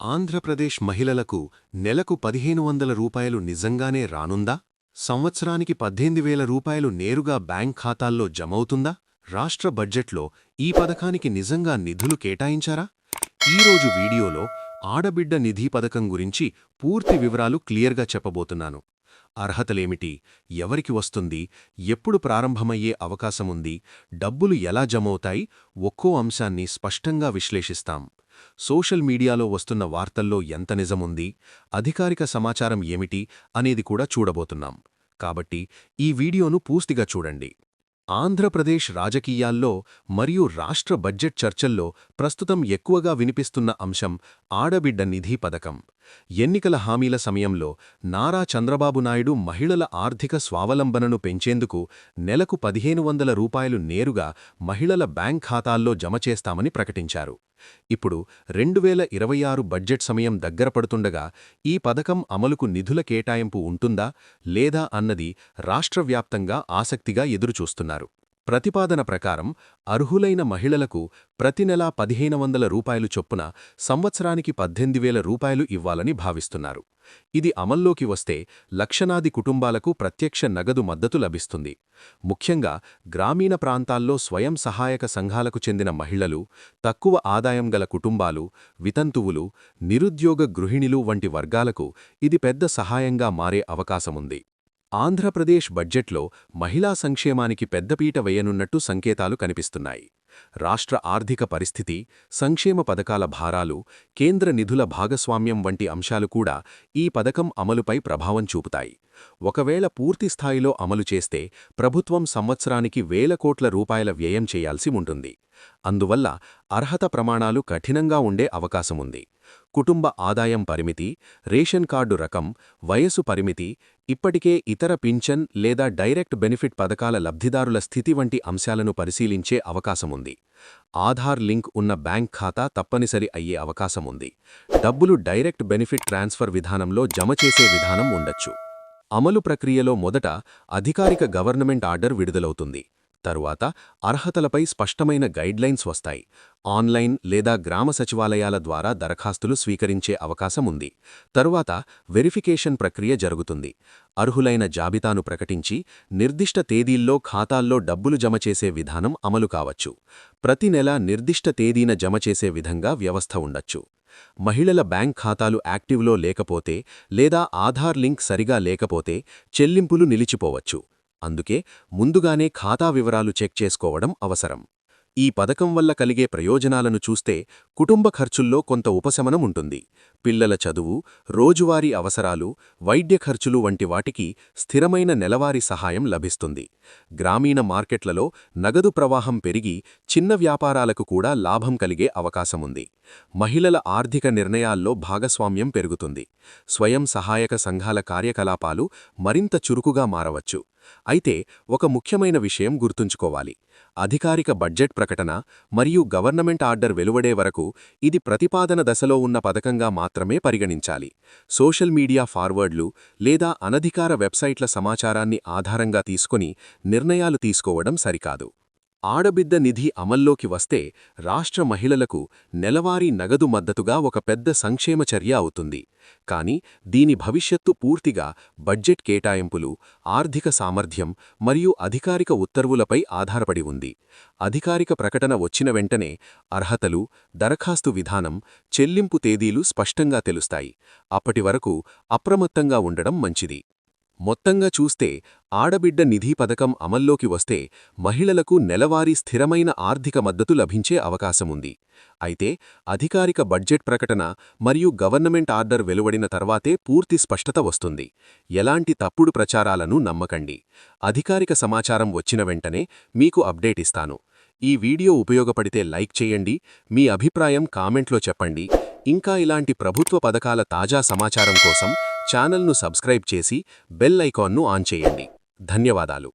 ఆంధ్రప్రదేశ్ మహిళలకు నెలకు పదిహేను వందల రూపాయలు నిజంగానే రానుందా? సంవత్సరానికి పద్దెనిమిది వేల రూపాయలు నేరుగా బ్యాంక్ ఖాతాల్లో జమవుతుందా? రాష్ట్ర బడ్జెట్లో ఈ పథకానికి నిజంగా నిధులు కేటాయించారా? ఈరోజు వీడియోలో ఆడబిడ్డ నిధి పథకం గురించి పూర్తి వివరాలు క్లియర్గా చెప్పబోతున్నాను. అర్హతలేమిటి? ఎవరికి వస్తుంది? ఎప్పుడు ప్రారంభమయ్యే అవకాశముంది? డబ్బులు ఎలా జమవుతాయి? ఒక్కో అంశాన్ని స్పష్టంగా విశ్లేషిస్తాం. సోషల్ మీడియాలో వస్తున్న వార్తల్లో ఎంత నిజముంది అధికారిక సమాచారం ఏమిటి అనేది కూడా చూడబోతున్నాం. కాబట్టి ఈ వీడియోను పూర్తిగా చూడండి. ఆంధ్రప్రదేశ్ రాజకీయాల్లో మరియు రాష్ట్ర బడ్జెట్ చర్చల్లో ప్రస్తుతం ఎక్కువగా వినిపిస్తున్న అంశం ఆడబిడ్డ నిధి పథకం. ఎన్నికల హామీల సమయంలో నారా చంద్రబాబు నాయుడు మహిళల ఆర్థిక స్వావలంబనను పెంచేందుకు నెలకు పదిహేను వందల రూపాయలు నేరుగా మహిళల బ్యాంక్ ఖాతాల్లో జమ చేస్తామని ప్రకటించారు. ఇప్పుడు రెండు వేల ఇరవై ఆరు బడ్జెట్ సమయం దగ్గర పడుతుండగా ఈ పథకం అమలుకు నిధుల కేటాయింపు ఉంటుందా లేదా అన్నది రాష్ట్రవ్యాప్తంగా ఆసక్తిగా ఎదురుచూస్తున్నారు. ప్రతిపాదన ప్రకారం అర్హులైన మహిళలకు ప్రతి నెలా పదిహేను వందల రూపాయలు చొప్పున సంవత్సరానికి పద్దెనిమిది వేల రూపాయలు ఇవ్వాలని భావిస్తున్నారు. ఇది అమల్లోకి వస్తే లక్షణాది కుటుంబాలకు ప్రత్యక్ష నగదు మద్దతు లభిస్తుంది. ముఖ్యంగా గ్రామీణ ప్రాంతాల్లో స్వయం సహాయక సంఘాలకు చెందిన మహిళలు తక్కువ ఆదాయం గల కుటుంబాలు వితంతువులు నిరుద్యోగ గృహిణులు వంటి వర్గాలకు ఇది పెద్ద సహాయంగా మారే అవకాశముంది. ఆంధ్రప్రదేశ్ బడ్జెట్లో మహిళా సంక్షేమానికి పెద్దపీట వేయనున్నట్టు సంకేతాలు కనిపిస్తున్నాయి. రాష్ట్ర ఆర్థిక పరిస్థితి సంక్షేమ పథకాల భారాలు కేంద్ర నిధుల భాగస్వామ్యం వంటి అంశాలు కూడా ఈ పథకం అమలుపై ప్రభావం చూపుతాయి. ఒకవేళ పూర్తిస్థాయిలో అమలు చేస్తే ప్రభుత్వం సంవత్సరానికి వేల కోట్ల రూపాయల వ్యయం చేయాల్సి ఉంటుంది. అందువల్ల అర్హత ప్రమాణాలు కఠినంగా ఉండే అవకాశముంది. కుటుంబ ఆదాయం పరిమితి రేషన్ కార్డు రకం వయసు పరిమితి ఇప్పటికే ఇతర పింఛన్ లేదా డైరెక్ట్ బెనిఫిట్ పథకాల లబ్ధిదారుల స్థితి వంటి అంశాలను పరిశీలించే అవకాశముంది. ఆధార్ లింక్ ఉన్న బ్యాంక్ ఖాతా తప్పనిసరి అయ్యే అవకాశముంది. డబ్బులు డైరెక్ట్ బెనిఫిట్ ట్రాన్స్ఫర్ విధానంలో జమ చేసే విధానం ఉండొచ్చు. అమలు ప్రక్రియలో మొదట అధికారిక గవర్నమెంట్ ఆర్డర్ విడుదలవుతుంది. తరువాత అర్హతలపై స్పష్టమైన గైడ్లైన్స్ వస్తాయి. ఆన్లైన్ లేదా గ్రామ సచివాలయాల ద్వారా దరఖాస్తులు స్వీకరించే అవకాశం ఉంది. తరువాత వెరిఫికేషన్ ప్రక్రియ జరుగుతుంది. అర్హులైన జాబితాను ప్రకటించి నిర్దిష్ట తేదీల్లో ఖాతాల్లో డబ్బులు జమ చేసే విధానం అమలు కావచ్చు. ప్రతి నెల నిర్దిష్ట తేదీన జమ చేసే విధంగా వ్యవస్థ ఉండొచ్చు. మహిళల బ్యాంక్ ఖాతాలు యాక్టివ్లో లేకపోతే లేదా ఆధార్ లింక్ సరిగా లేకపోతే చెల్లింపులు నిలిచిపోవచ్చు. అందుకే ముందుగానే ఖాతా వివరాలు చెక్ చేసుకోవడం అవసరం. ఈ పథకం వల్ల కలిగే ప్రయోజనాలను చూస్తే కుటుంబ ఖర్చుల్లో కొంత ఉపశమనం ఉంటుంది. పిల్లల చదువు రోజువారీ అవసరాలు వైద్య ఖర్చులు వంటి వాటికి స్థిరమైన నెలవారీ సహాయం లభిస్తుంది. గ్రామీణ మార్కెట్లలో నగదు ప్రవాహం పెరిగి చిన్న వ్యాపారాలకు కూడా లాభం కలిగే అవకాశముంది. మహిళల ఆర్థిక నిర్ణయాల్లో భాగస్వామ్యం పెరుగుతుంది. స్వయం సహాయక సంఘాల కార్యకలాపాలు మరింత చురుకుగా మారవచ్చు. అయితే ఒక ముఖ్యమైన విషయం గుర్తుంచుకోవాలి. అధికారిక బడ్జెట్ ప్రకటన మరియు గవర్నమెంట్ ఆర్డర్ వెలువడే వరకు ఇది ప్రతిపాదన దశలో ఉన్న పథకంగా మాత్రమే పరిగణించాలి. సోషల్ మీడియా ఫార్వర్డ్లు లేదా అనధికార వెబ్సైట్ల సమాచారాన్ని ఆధారంగా తీసుకుని నిర్ణయాలు తీసుకోవడం సరికాదు. ఆడబిడ్డ నిధి అమల్లోకి వస్తే రాష్ట్ర మహిళలకు నెలవారీ నగదు మద్దతుగా ఒక పెద్ద సంక్షేమ చర్య అవుతుంది. కాని దీని భవిష్యత్తు పూర్తిగా బడ్జెట్ కేటాయింపులు ఆర్థిక సామర్థ్యం మరియు అధికారిక ఉత్తర్వులపై ఆధారపడి ఉంది. అధికారిక ప్రకటన వచ్చిన వెంటనే అర్హతలు దరఖాస్తు విధానం చెల్లింపు తేదీలు స్పష్టంగా తెలుస్తాయి. అప్పటి వరకు అప్రమత్తంగా ఉండడం మంచిది. మొత్తంగా చూస్తే ఆడబిడ్డ నిధి పథకం అమల్లోకి వస్తే మహిళలకు నెలవారీ స్థిరమైన ఆర్థిక మద్దతు లభించే అవకాశముంది. అయితే అధికారిక బడ్జెట్ ప్రకటన మరియు గవర్నమెంట్ ఆర్డర్ వెలువడిన తర్వాతే పూర్తి స్పష్టత వస్తుంది. ఎలాంటి తప్పుడు ప్రచారాలను నమ్మకండి. అధికారిక సమాచారం వచ్చిన వెంటనే మీకు అప్డేట్ ఇస్తాను. ఈ వీడియో ఉపయోగపడితే లైక్ చేయండి. మీ అభిప్రాయం కామెంట్లో చెప్పండి. ఇంకా ఇలాంటి ప్రభుత్వ పథకాల తాజా సమాచారం కోసం ఛానల్ను సబ్స్క్రైబ్ చేసి బెల్ ఐకాన్ను ఆన్ చేయండి. ధన్యవాదాలు.